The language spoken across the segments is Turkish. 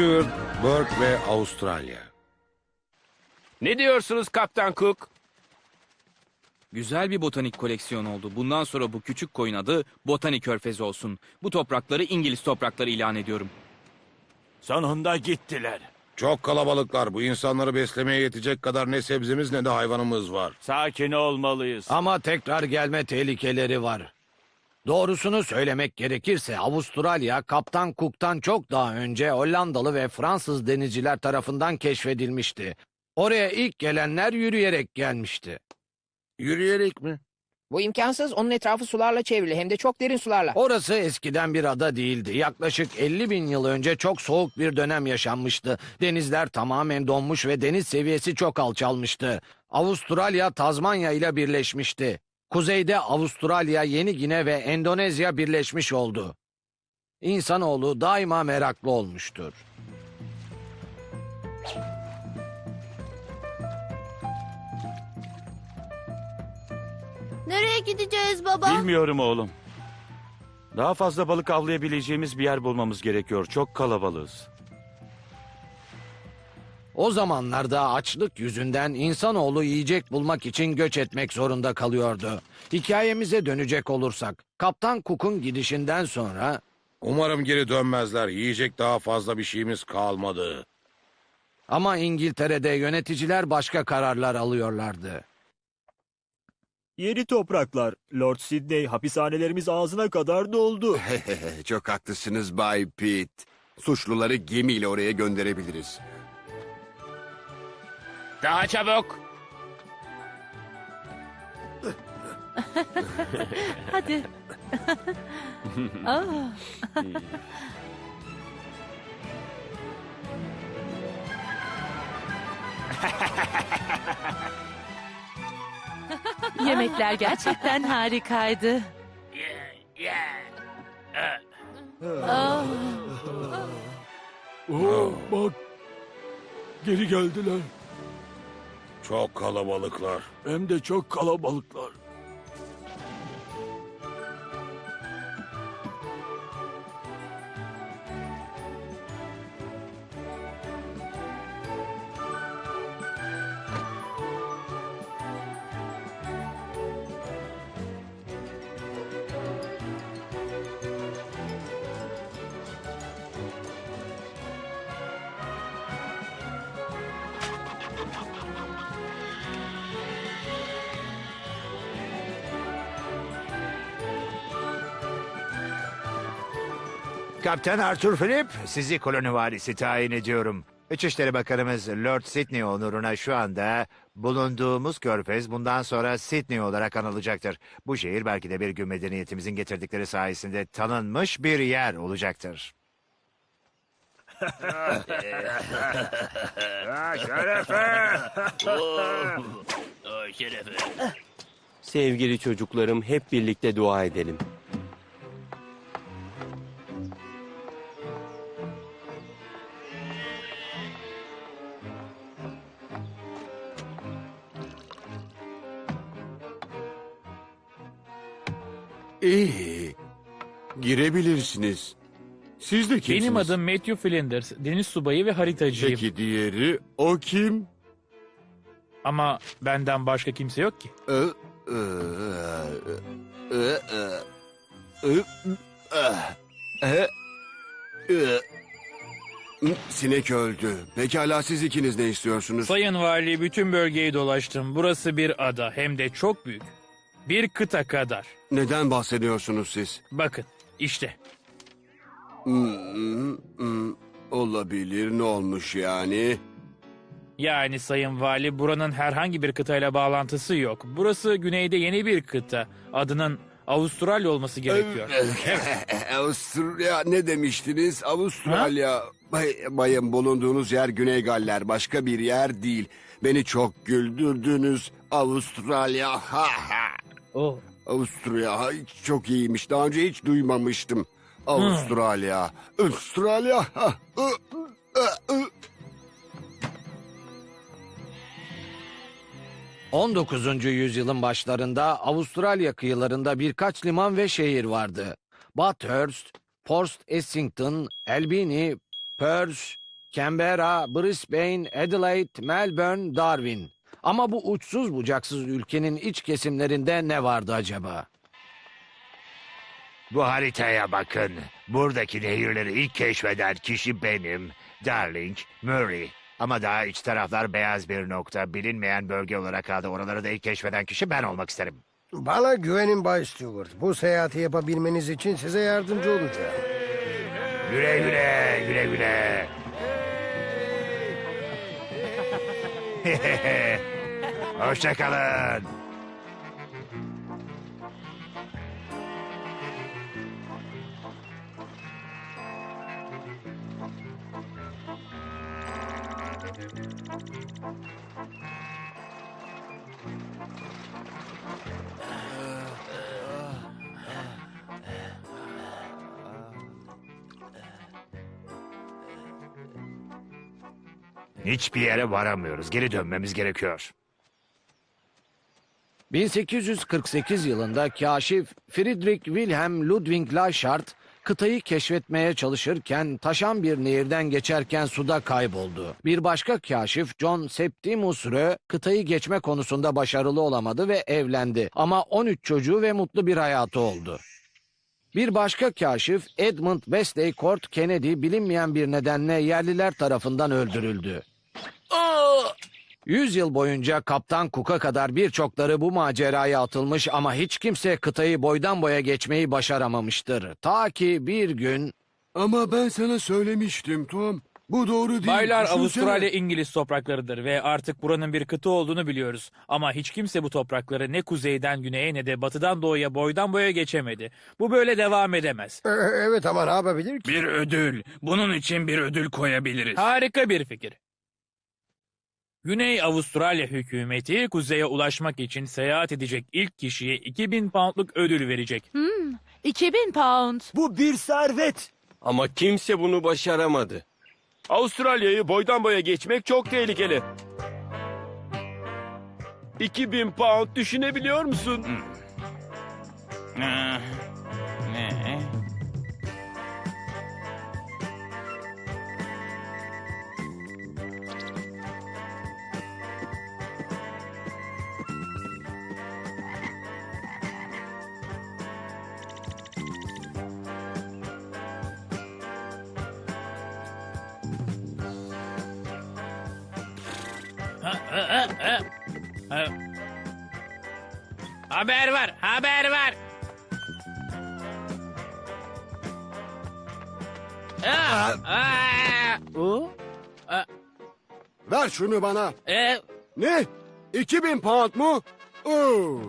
Stewart, Burke ve Avustralya. Ne diyorsunuz Kaptan Cook? Güzel bir botanik koleksiyon oldu. Bundan sonra bu küçük koyun adı Botanik Körfezi olsun. Bu toprakları İngiliz toprakları ilan ediyorum. Sonunda gittiler. Çok kalabalıklar. Bu insanları beslemeye yetecek kadar ne sebzemiz ne de hayvanımız var. Sakin olmalıyız. Ama tekrar gelme tehlikeleri var. Doğrusunu söylemek gerekirse Avustralya Kaptan Cook'tan çok daha önce Hollandalı ve Fransız denizciler tarafından keşfedilmişti. Oraya ilk gelenler yürüyerek gelmişti. Yürüyerek mi? Bu imkansız. Onun etrafı sularla çevrili hem de çok derin sularla. Orası eskiden bir ada değildi. Yaklaşık 50 bin yıl önce çok soğuk bir dönem yaşanmıştı. Denizler tamamen donmuş ve deniz seviyesi çok alçalmıştı. Avustralya Tazmanya ile birleşmişti. Kuzeyde Avustralya, Yeni Gine ve Endonezya birleşmiş oldu. İnsanoğlu daima meraklı olmuştur. Nereye gideceğiz baba? Bilmiyorum oğlum. Daha fazla balık avlayabileceğimiz bir yer bulmamız gerekiyor. Çok kalabalığız. O zamanlarda açlık yüzünden insanoğlu yiyecek bulmak için göç etmek zorunda kalıyordu. Hikayemize dönecek olursak, Kaptan Cook'un gidişinden sonra Umarım geri dönmezler. Yiyecek daha fazla bir şeyimiz kalmadı. ama İngiltere'de yöneticiler başka kararlar alıyorlardı. Yeni topraklar. Lord Sidney hapishanelerimiz ağzına kadar doldu. Çok haklısınız Bay Pitt. Suçluları gemiyle oraya gönderebiliriz. Daha çabuk. Hadi. Aa, Yemekler gerçekten harikaydı. Oh, Bak. Geri geldiler. Çok kalabalıklar. Hem de çok kalabalıklar. Kaptan Arthur Philip, sizi koloni valisi tayin ediyorum. İçişleri Bakanımız Lord Sydney onuruna şu anda bulunduğumuz körfez bundan sonra Sydney olarak anılacaktır. Bu şehir belki de bir gün medeniyetimizin getirdikleri sayesinde tanınmış bir yer olacaktır. Sevgili çocuklarım hep birlikte dua edelim. İyi. Girebilirsiniz. Siz de kimsiniz? Benim adım Matthew Flinders, deniz subayı ve haritacıyım. Peki diğeri o kim? Ama benden başka kimse yok ki. Ee, e, e, e. Sinek öldü. Pekala siz ikiniz ne istiyorsunuz? Sayın Vali bütün bölgeyi dolaştım. Burası bir ada hem de çok büyük. Bir kıta kadar. Neden bahsediyorsunuz siz? Bakın işte. Hmm, hmm, olabilir. Ne olmuş yani? Yani Sayın Vali buranın herhangi bir kıtayla bağlantısı yok. Burası güneyde yeni bir kıta. Adının Avustralya olması gerekiyor. Avusturya ne demiştiniz? Avustralya. Bay, bayım bulunduğunuz yer Güney Galler. Başka bir yer değil. Beni çok güldürdünüz. Avustralya. Ha ha. Oh. Avusturya çok iyiymiş. Daha önce hiç duymamıştım. Avustralya. Avustralya. Ha, ı, ı, ı. 19. yüzyılın başlarında Avustralya kıyılarında birkaç liman ve şehir vardı. Bathurst, Port Essington, Albany, Perth, Canberra, Brisbane, Adelaide, Melbourne, Darwin. Ama bu uçsuz bucaksız ülkenin iç kesimlerinde ne vardı acaba? Bu haritaya bakın. Buradaki nehirleri ilk keşfeden kişi benim. Darling, Murray. Ama daha iç taraflar beyaz bir nokta. Bilinmeyen bölge olarak kaldı. Oraları da ilk keşfeden kişi ben olmak isterim. Bana güvenin Bay Stewart. Bu seyahati yapabilmeniz için size yardımcı olacağım. Güle güle, güle güle. Hoşçakalın. Hiçbir yere varamıyoruz. Geri dönmemiz gerekiyor. 1848 yılında kaşif Friedrich Wilhelm Ludwig Leichhardt kıtayı keşfetmeye çalışırken taşan bir nehirden geçerken suda kayboldu. Bir başka kaşif John Septimus Rö kıtayı geçme konusunda başarılı olamadı ve evlendi ama 13 çocuğu ve mutlu bir hayatı oldu. Bir başka kaşif Edmund Wesley Court Kennedy bilinmeyen bir nedenle yerliler tarafından öldürüldü. 100 yıl boyunca Kaptan Cook'a kadar birçokları bu maceraya atılmış ama hiç kimse kıtayı boydan boya geçmeyi başaramamıştır. Ta ki bir gün Ama ben sana söylemiştim Tom. Bu doğru değil. Baylar Düşünsene. Avustralya İngiliz topraklarıdır ve artık buranın bir kıta olduğunu biliyoruz. Ama hiç kimse bu toprakları ne kuzeyden güneye ne de batıdan doğuya boydan boya geçemedi. Bu böyle devam edemez. Ee, evet ama ne yapabilir ki? Bir ödül. Bunun için bir ödül koyabiliriz. Harika bir fikir. Güney Avustralya hükümeti kuzeye ulaşmak için seyahat edecek ilk kişiye 2000 poundluk ödül verecek. 2000 pound. Bu bir servet. Ama kimse bunu başaramadı. Avustralya'yı boydan boya geçmek çok tehlikeli. 2000 pound düşünebiliyor musun? Ah, Haber var, haber var. Aa, aa, Ver şunu bana. e, Ne? 2000 pound mu? Oo.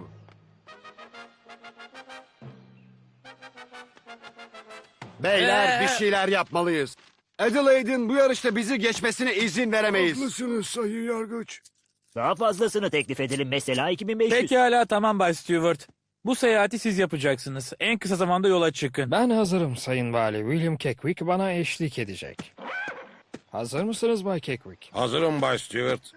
Beyler Ee? bir şeyler yapmalıyız. Adelaide'in bu yarışta bizi geçmesine izin veremeyiz. Haklısınız sayın yargıç. Daha fazlasını teklif edelim mesela 2500. Pekala tamam Bay Stewart. Bu seyahati siz yapacaksınız. En kısa zamanda yola çıkın. Ben hazırım Sayın Vali. William Keckwick bana eşlik edecek. Hazır mısınız Bay Keckwick? Hazırım Bay Stewart.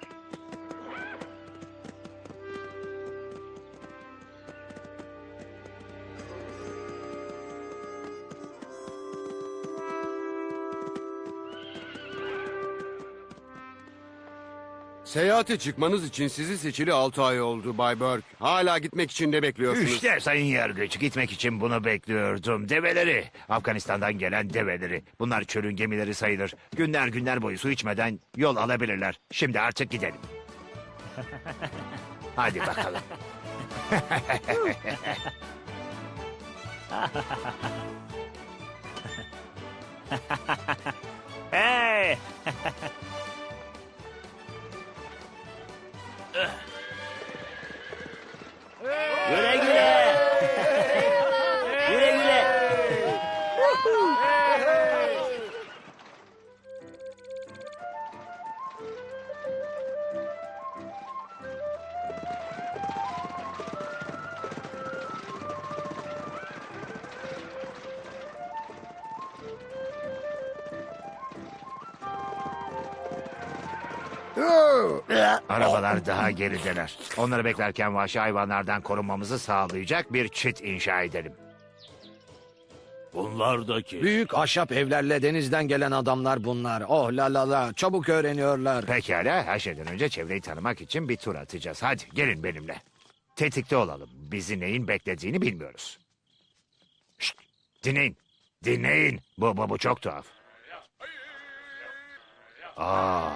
Seyahate çıkmanız için sizi seçili 6 ay oldu Bay Burke. Hala gitmek için de bekliyorsunuz. İşte sayın yargıç gitmek için bunu bekliyordum. Develeri. Afganistan'dan gelen develeri. Bunlar çölün gemileri sayılır. Günler günler boyu su içmeden yol alabilirler. Şimdi artık gidelim. Hadi bakalım. Hey! güle güle. güle Arabalar daha gerideler. Onları beklerken vahşi hayvanlardan korunmamızı sağlayacak bir çit inşa edelim. Bunlardaki. Büyük ahşap evlerle denizden gelen adamlar bunlar. Oh la la la çabuk öğreniyorlar. Pekala her şeyden önce çevreyi tanımak için bir tur atacağız. Hadi gelin benimle. Tetikte olalım. Bizi neyin beklediğini bilmiyoruz. Şşt, dinleyin. Dinleyin. Bu, bu, bu çok tuhaf. Aa.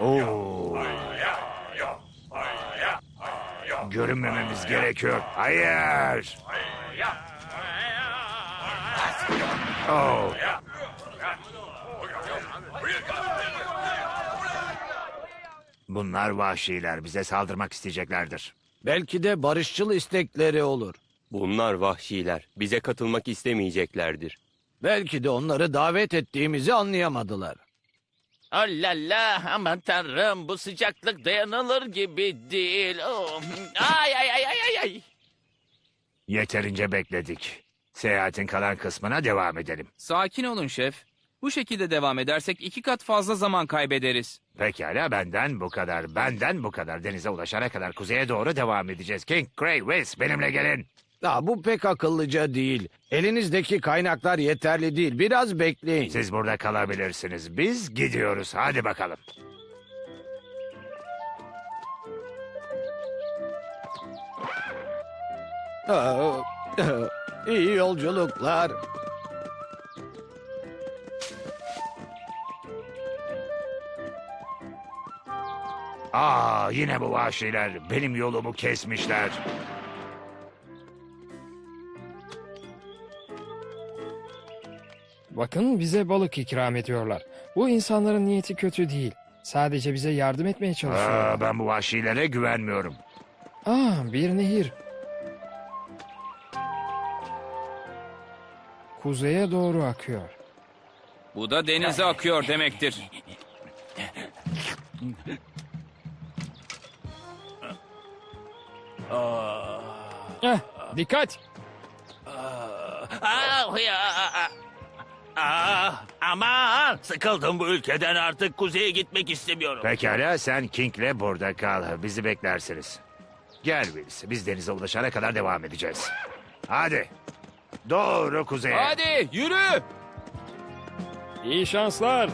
Oo. Görünmememiz gerekiyor. Hayır. Oh. Bunlar vahşiler. Bize saldırmak isteyeceklerdir. Belki de barışçıl istekleri olur. Bunlar vahşiler. Bize katılmak istemeyeceklerdir. Belki de onları davet ettiğimizi anlayamadılar. Allah Allah aman tanrım bu sıcaklık dayanılır gibi değil. Oh. Ay ay ay ay ay ay. Yeterince bekledik. Seyahatin kalan kısmına devam edelim. Sakin olun şef. Bu şekilde devam edersek iki kat fazla zaman kaybederiz. Pekala benden bu kadar. Benden bu kadar. Denize ulaşana kadar kuzeye doğru devam edeceğiz. King, Cray, Wiz benimle gelin. Ya bu pek akıllıca değil. Elinizdeki kaynaklar yeterli değil. Biraz bekleyin. Siz burada kalabilirsiniz. Biz gidiyoruz. Hadi bakalım. Aa, İyi yolculuklar. Aa yine bu vahşiler. Benim yolumu kesmişler. Bakın bize balık ikram ediyorlar. Bu insanların niyeti kötü değil. Sadece bize yardım etmeye çalışıyorlar. Aa, ben bu vahşilere güvenmiyorum. Aa, bir nehir. Kuzeye doğru akıyor. Bu da denize akıyor demektir. Eh, dikkat! Ah ya. Ah, aman sıkıldım bu ülkeden artık kuzeye gitmek istemiyorum. Pekala sen King'le burada kal. Bizi beklersiniz. Gel Wills. Biz denize ulaşana kadar devam edeceğiz. Hadi. Doğru kuzeye. Hadi yürü. İyi şanslar.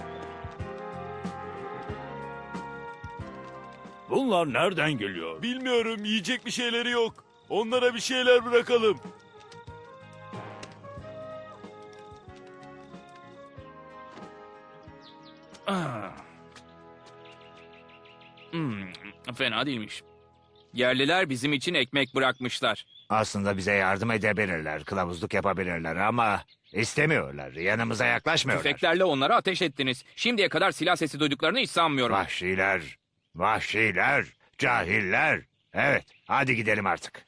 Bunlar nereden geliyor? Bilmiyorum. Yiyecek bir şeyleri yok. Onlara bir şeyler bırakalım. Hmm, fena değilmiş. Yerliler bizim için ekmek bırakmışlar. Aslında bize yardım edebilirler. Kılavuzluk yapabilirler ama istemiyorlar. Yanımıza yaklaşmıyorlar. Tüfeklerle onlara ateş ettiniz. Şimdiye kadar silah sesi duyduklarını hiç sanmıyorum. Vahşiler. Vahşiler. Cahiller. Evet. Hadi gidelim artık.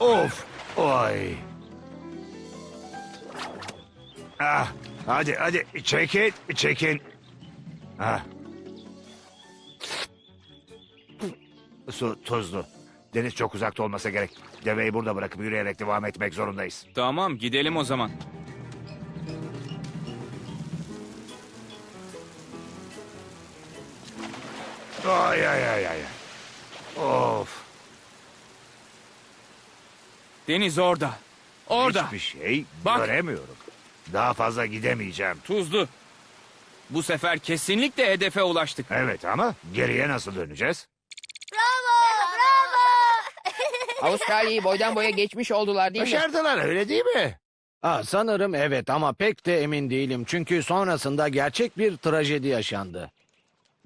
Of. Oy. Ah. Hadi hadi çekin çekin. Ah. Su tuzlu. Deniz çok uzakta olmasa gerek. Deveyi burada bırakıp yürüyerek devam etmek zorundayız. Tamam gidelim o zaman. Ay ay ay ay. Of. Deniz orada. Orada. Hiçbir şey Bak. göremiyorum. Daha fazla gidemeyeceğim. Tuzlu. Bu sefer kesinlikle hedefe ulaştık. Evet ama geriye nasıl döneceğiz? Avustralya'yı boydan boya geçmiş oldular değil mi? Başardılar öyle değil mi? Ha, sanırım evet ama pek de emin değilim. Çünkü sonrasında gerçek bir trajedi yaşandı.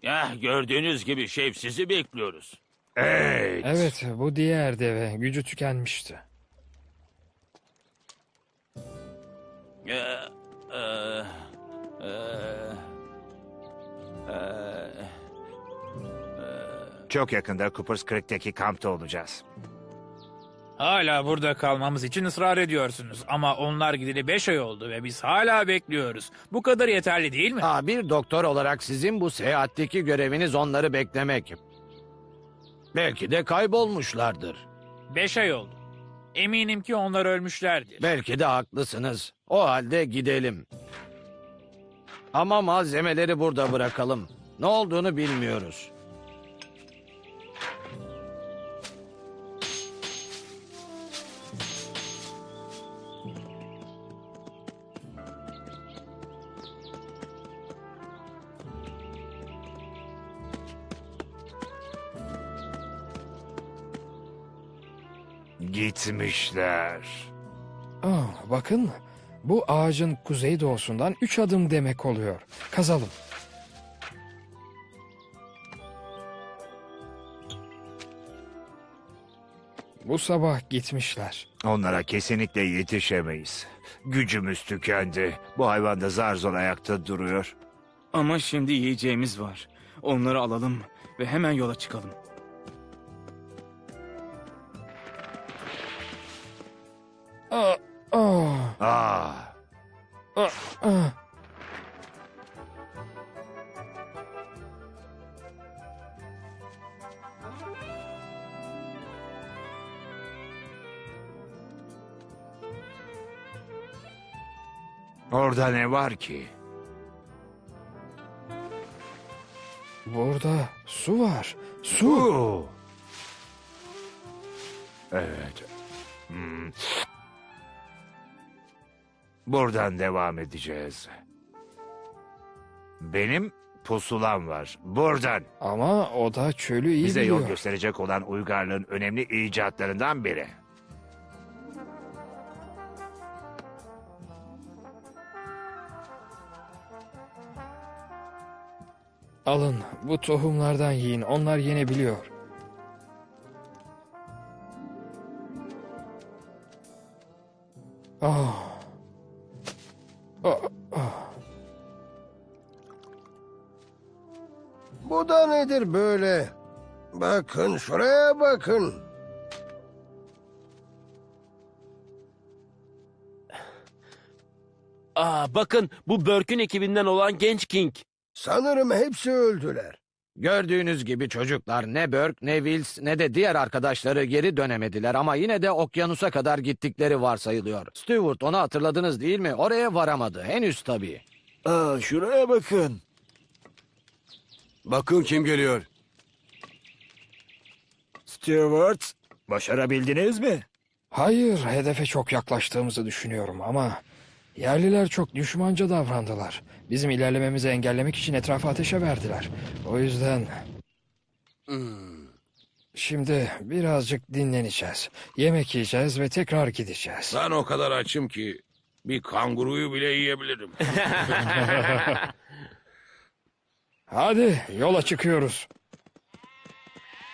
Ya gördüğünüz gibi şef sizi bekliyoruz. Evet. Evet, bu diğer deve gücü tükenmişti. Ee, e, e, e, Çok yakında Coopers Creek'teki kampta olacağız. Hala burada kalmamız için ısrar ediyorsunuz. Ama onlar gideli beş ay oldu ve biz hala bekliyoruz. Bu kadar yeterli değil mi? Ha, bir doktor olarak sizin bu seyahatteki göreviniz onları beklemek. Belki de kaybolmuşlardır. Beş ay oldu. Eminim ki onlar ölmüşlerdir. Belki de haklısınız. O halde gidelim. Ama malzemeleri burada bırakalım. Ne olduğunu bilmiyoruz. Gitmişler. Ah, bakın bu ağacın kuzeydoğusundan üç adım demek oluyor. Kazalım. Bu sabah gitmişler. Onlara kesinlikle yetişemeyiz. Gücümüz tükendi. Bu hayvan da zar zor ayakta duruyor. Ama şimdi yiyeceğimiz var. Onları alalım ve hemen yola çıkalım. Orada ne var ki? Burada su var. Su. Su. Evet. Hmm. Buradan devam edeceğiz. Benim pusulam var. Buradan. Ama o da çölü iyi Bize biliyor. yol gösterecek olan uygarlığın önemli icatlarından biri. Alın bu tohumlardan yiyin. Onlar yenebiliyor. Ah. Ah, ah. Bu da nedir böyle? Bakın şuraya bakın. Aa bakın bu Burke'ün ekibinden olan genç King. Sanırım hepsi öldüler. Gördüğünüz gibi çocuklar ne Burke ne Wills ne de diğer arkadaşları geri dönemediler ama yine de okyanusa kadar gittikleri varsayılıyor. Stewart onu hatırladınız değil mi? Oraya varamadı. Henüz tabii. Aa, şuraya bakın. Bakın kim geliyor. Stewart, başarabildiniz mi? Hayır, hedefe çok yaklaştığımızı düşünüyorum ama yerliler çok düşmanca davrandılar. Bizim ilerlememizi engellemek için etrafa ateşe verdiler. O yüzden şimdi birazcık dinleneceğiz. Yemek yiyeceğiz ve tekrar gideceğiz. Ben o kadar açım ki bir kanguruyu bile yiyebilirim. Hadi yola çıkıyoruz.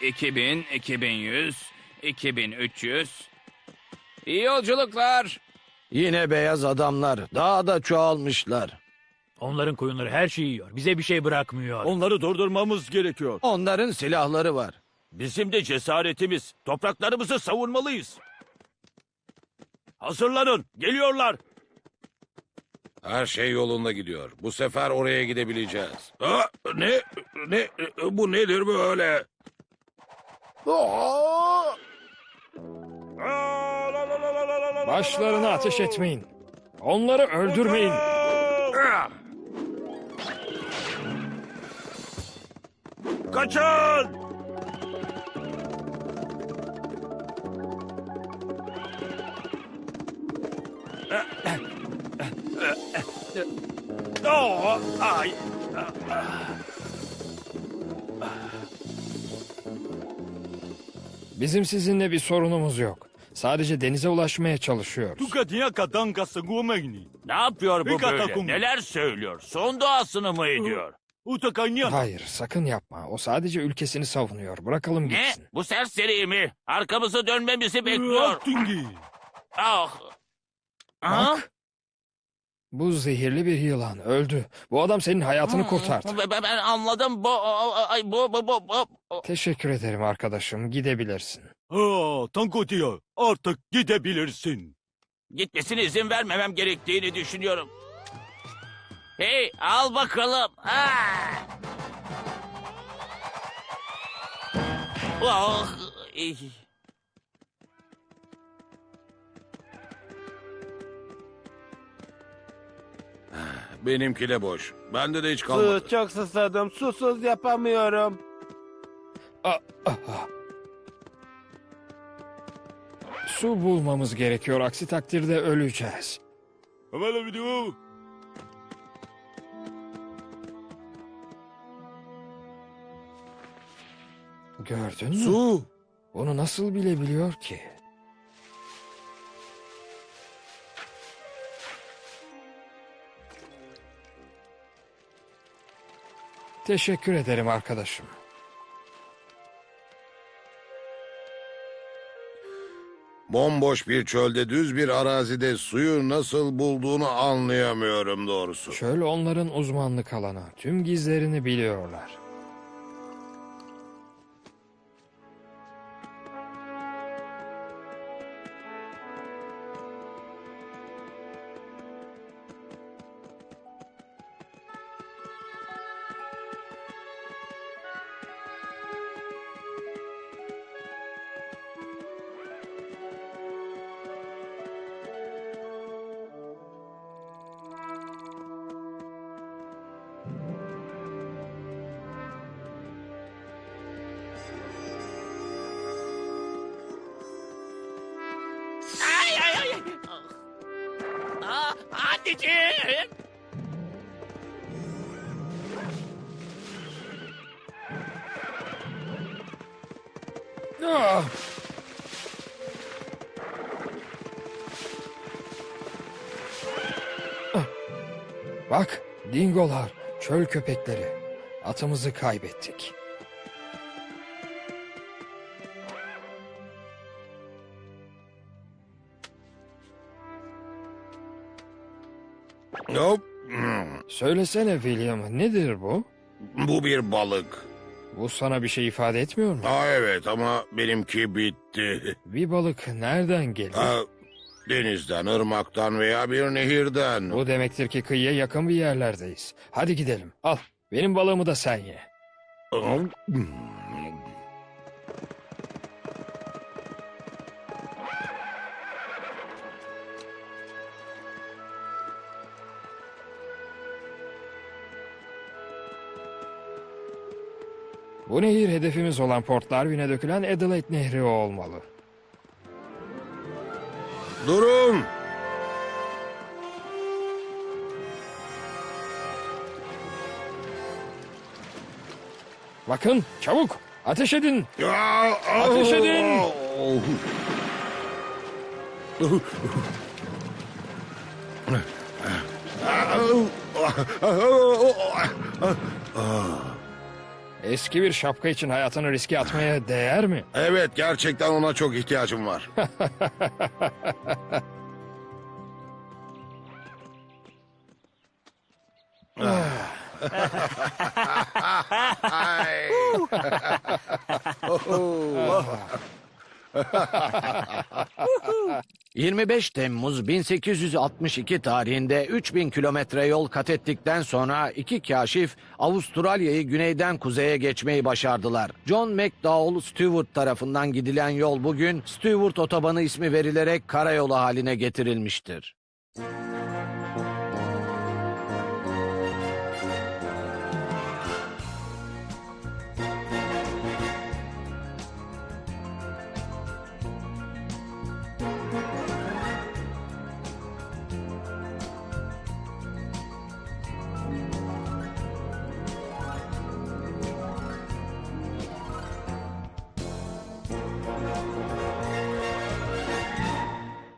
2000, 2100, 2300. İyi yolculuklar. Yine beyaz adamlar. Daha da çoğalmışlar. Onların koyunları her şeyi yiyor. Bize bir şey bırakmıyor. Onları durdurmamız gerekiyor. Onların silahları var. Bizim de cesaretimiz. Topraklarımızı savunmalıyız. Hazırlanın. Geliyorlar. Her şey yolunda gidiyor. Bu sefer oraya gidebileceğiz. Aa, ne? Ne? Bu nedir böyle? Aa! Başlarına ateş etmeyin. Onları öldürmeyin. Kaçın! Oh, ay. Bizim sizinle bir sorunumuz yok. Sadece denize ulaşmaya çalışıyoruz. Ne yapıyor bu Rika böyle? Neler söylüyor? Son duasını mı ediyor? Hayır, sakın yapma. O sadece ülkesini savunuyor. Bırakalım Ne? gitsin. Bu serseri mi? Arkamızı dönmemizi bekliyor. Ah. Aha. Bak. Bu zehirli bir yılan. Öldü. Bu adam senin hayatını kurtardı. Ben, anladım. Bu, ay, bu, bu, bu, bu. Teşekkür ederim arkadaşım. Gidebilirsin. Aa, Tankotiya artık gidebilirsin. Gitmesine izin vermemem gerektiğini düşünüyorum. Hey al bakalım. Ah. Eh. Benimki de boş. Bende de hiç kalmadı. çok susadım. Susuz yapamıyorum. Su bulmamız gerekiyor. Aksi takdirde öleceğiz. Gördün mü? Su. Onu nasıl bilebiliyor ki? Teşekkür ederim arkadaşım. Bomboş bir çölde düz bir arazide suyu nasıl bulduğunu anlayamıyorum doğrusu. Çöl onların uzmanlık alanı. Tüm gizlerini biliyorlar. Anneciğim. Ah! Ah! Bak, dingolar, çöl köpekleri. Atımızı kaybettik. Hop. Hmm. Söylesene William, nedir bu? Bu bir balık. Bu sana bir şey ifade etmiyor mu? Ha evet ama benimki bitti. Bir balık nereden gelir? Ha, denizden, ırmaktan veya bir nehirden. Bu demektir ki kıyıya yakın bir yerlerdeyiz. Hadi gidelim. Al, benim balığımı da sen ye. Bu nehir hedefimiz olan Port Darwin'e dökülen Adelaide Nehri olmalı. Durun. Bakın, çabuk, ateş edin. Ateş edin. Eski bir şapka için hayatını riske atmaya değer mi? Evet gerçekten ona çok ihtiyacım var. 25 Temmuz 1862 tarihinde 3000 kilometre yol kat ettikten sonra iki kaşif Avustralya'yı güneyden kuzeye geçmeyi başardılar. John McDowell Stewart tarafından gidilen yol bugün Stewart Otobanı ismi verilerek karayolu haline getirilmiştir.